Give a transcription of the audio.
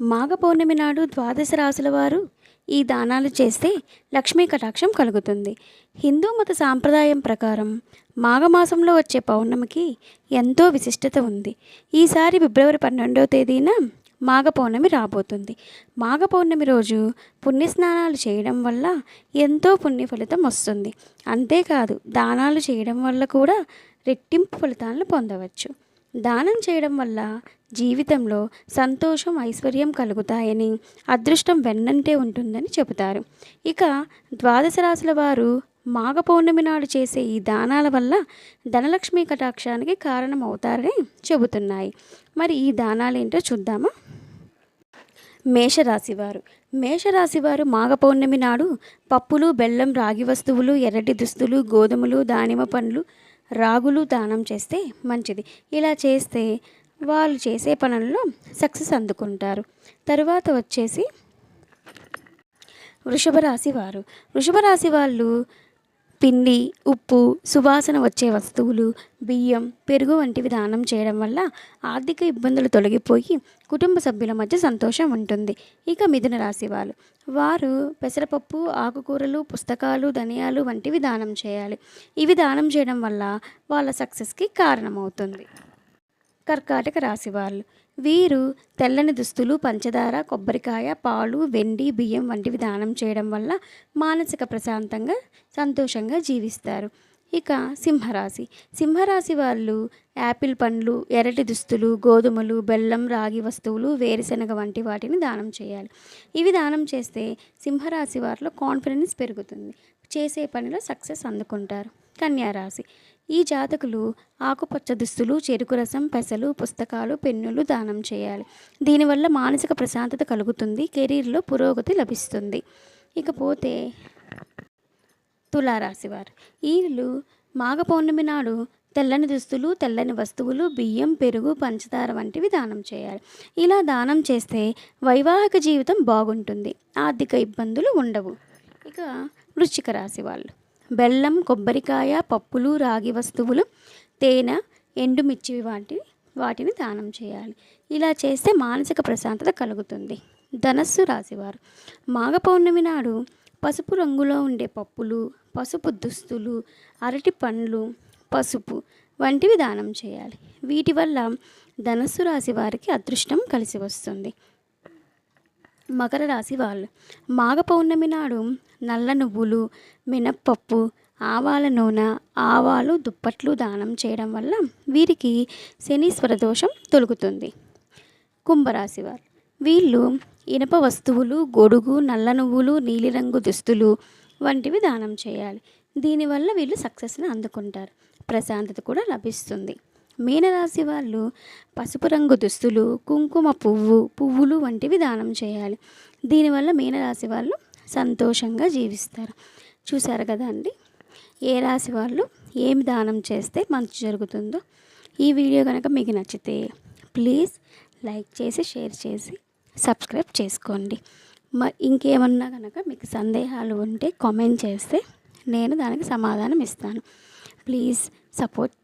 మాఘ పౌర్ణమి నాడు ద్వాదశ రాశుల వారు ఈ దానాలు చేస్తే లక్ష్మీ కటాక్షం కలుగుతుంది. హిందూ మత సాంప్రదాయం ప్రకారం మాఘమాసంలో వచ్చే పౌర్ణమికి ఎంతో విశిష్టత ఉంది. ఈసారి ఫిబ్రవరి పన్నెండవ తేదీన మాఘ పౌర్ణమి రాబోతుంది. మాఘ పౌర్ణమి రోజు పుణ్యస్నానాలు చేయడం వల్ల ఎంతో పుణ్య ఫలితం వస్తుంది. అంతేకాదు దానాలు చేయడం వల్ల కూడా రెట్టింపు ఫలితాలను పొందవచ్చు. దానం చేయడం వల్ల జీవితంలో సంతోషం ఐశ్వర్యం కలుగుతాయని అదృష్టం వెన్నంటే ఉంటుందని చెబుతారు. ఇక ద్వాదశ రాశుల వారు మాఘ పౌర్ణమి నాడు చేసే ఈ దానాల వల్ల ధనలక్ష్మి కటాక్షానికి కారణమవుతారని చెబుతున్నాయి. మరి ఈ దానాలు ఏంటో చూద్దామా మేషరాశివారు మేషరాశివారు మాఘ పౌర్ణమి నాడు పప్పులు బెల్లం రాగి వస్తువులు ఎర్రటి దుస్తులు గోధుమలు దానిమ్మ పండ్లు రాగులు దానం చేస్తే మంచిది. ఇలా చేస్తే వాళ్ళు చేసే పనుల్లో సక్సెస్ అందుకుంటారు. తరువాత వచ్చేసి వృషభ రాశి వారు. వృషభ రాశి వాళ్ళు పిండి ఉప్పు సువాసన వచ్చే వస్తువులు బియ్యం పెరుగు వంటివి దానం చేయడం వల్ల ఆర్థిక ఇబ్బందులు తొలగిపోయి కుటుంబ సభ్యుల మధ్య సంతోషం ఉంటుంది. ఇక మిథున రాశి వాళ్ళు వారు పెసరపప్పు ఆకుకూరలు పుస్తకాలు ధనియాలు వంటివి దానం చేయాలి. ఇవి దానం చేయడం వల్ల వాళ్ళ సక్సెస్కి కారణమవుతుంది. కర్కాటక రాశి వాళ్ళు వీరు తెల్లని దుస్తులు పంచదార కొబ్బరికాయ పాలు వెండి బియ్యం వంటివి దానం చేయడం వల్ల మానసిక ప్రశాంతంగా సంతోషంగా జీవిస్తారు. ఇక సింహరాశి. సింహరాశి వాళ్ళు యాపిల్ పండ్లు ఎర్రటి దుస్తులు గోధుమలు బెల్లం రాగి వస్తువులు వేరుశెనగ వంటి వాటిని దానం చేయాలి. ఇవి దానం చేస్తే సింహరాశి వారిలో కాన్ఫిడెన్స్ పెరుగుతుంది. చేసే పనిలో సక్సెస్ అందుకుంటారు. కన్యారాశి. ఈ జాతకులు ఆకుపచ్చ దుస్తులు చెరుకు రసం పెసలు పుస్తకాలు పెన్నులు దానం చేయాలి. దీనివల్ల మానసిక ప్రశాంతత కలుగుతుంది కెరీర్లో పురోగతి లభిస్తుంది. ఇకపోతే తులారాశి వారు. వీళ్ళు మాఘ పౌర్ణమి నాడు తెల్లని దుస్తులు తెల్లని వస్తువులు బియ్యం పెరుగు పంచదార వంటివి దానం చేయాలి. ఇలా దానం చేస్తే వైవాహిక జీవితం బాగుంటుంది. ఆర్థిక ఇబ్బందులు ఉండవు. ఇక వృశ్చిక రాశి వాళ్ళు. బెల్లం కొబ్బరికాయ పప్పులు రాగి వస్తువులు తేనె ఎండుమిర్చి వంటివి వాటిని దానం చేయాలి. ఇలా చేస్తే మానసిక ప్రశాంతత కలుగుతుంది. ధనస్సు రాశివారు. మాఘ పౌర్ణమి నాడు పసుపు రంగులో ఉండే పప్పులు పసుపు దుస్తులు అరటి పండ్లు పసుపు వంటివి దానం చేయాలి. వీటి వల్ల ధనస్సు రాశి వారికి అదృష్టం కలిసి వస్తుంది. మకర రాశి వాళ్ళు. మాఘ పౌర్ణమి నాడు నల్ల నువ్వులు మినప్పప్పు ఆవాల నూనె ఆవాలు దుప్పట్లు దానం చేయడం వల్ల వీరికి శనీశ్వర దోషం తొలుగుతుంది. కుంభరాశి వారు. వీళ్ళు ఇనప వస్తువులు గొడుగు నల్ల నువ్వులు నీలిరంగు దుస్తులు వంటివి దానం చేయాలి. దీనివల్ల వీళ్ళు సక్సెస్ని అందుకుంటారు. ప్రశాంతత కూడా లభిస్తుంది. మీనరాశి వాళ్ళు పసుపు రంగు దుస్తులు కుంకుమ పువ్వు పువ్వులు వంటివి దానం చేయాలి. దీనివల్ల మీనరాశి వాళ్ళు సంతోషంగా జీవిస్తారు. చూసారు కదా అండి? ఏ రాశి వాళ్ళు ఏమి దానం చేస్తే మంచి జరుగుతుందో? ఈ వీడియో కనుక మీకు నచ్చితే ప్లీజ్ లైక్ చేసి షేర్ చేసి సబ్స్క్రైబ్ చేసుకోండి. మ ఇంకేమన్నా కనుక మీకు సందేహాలు ఉంటే కామెంట్ చేస్తే నేను దానికి సమాధానం ఇస్తాను. Please support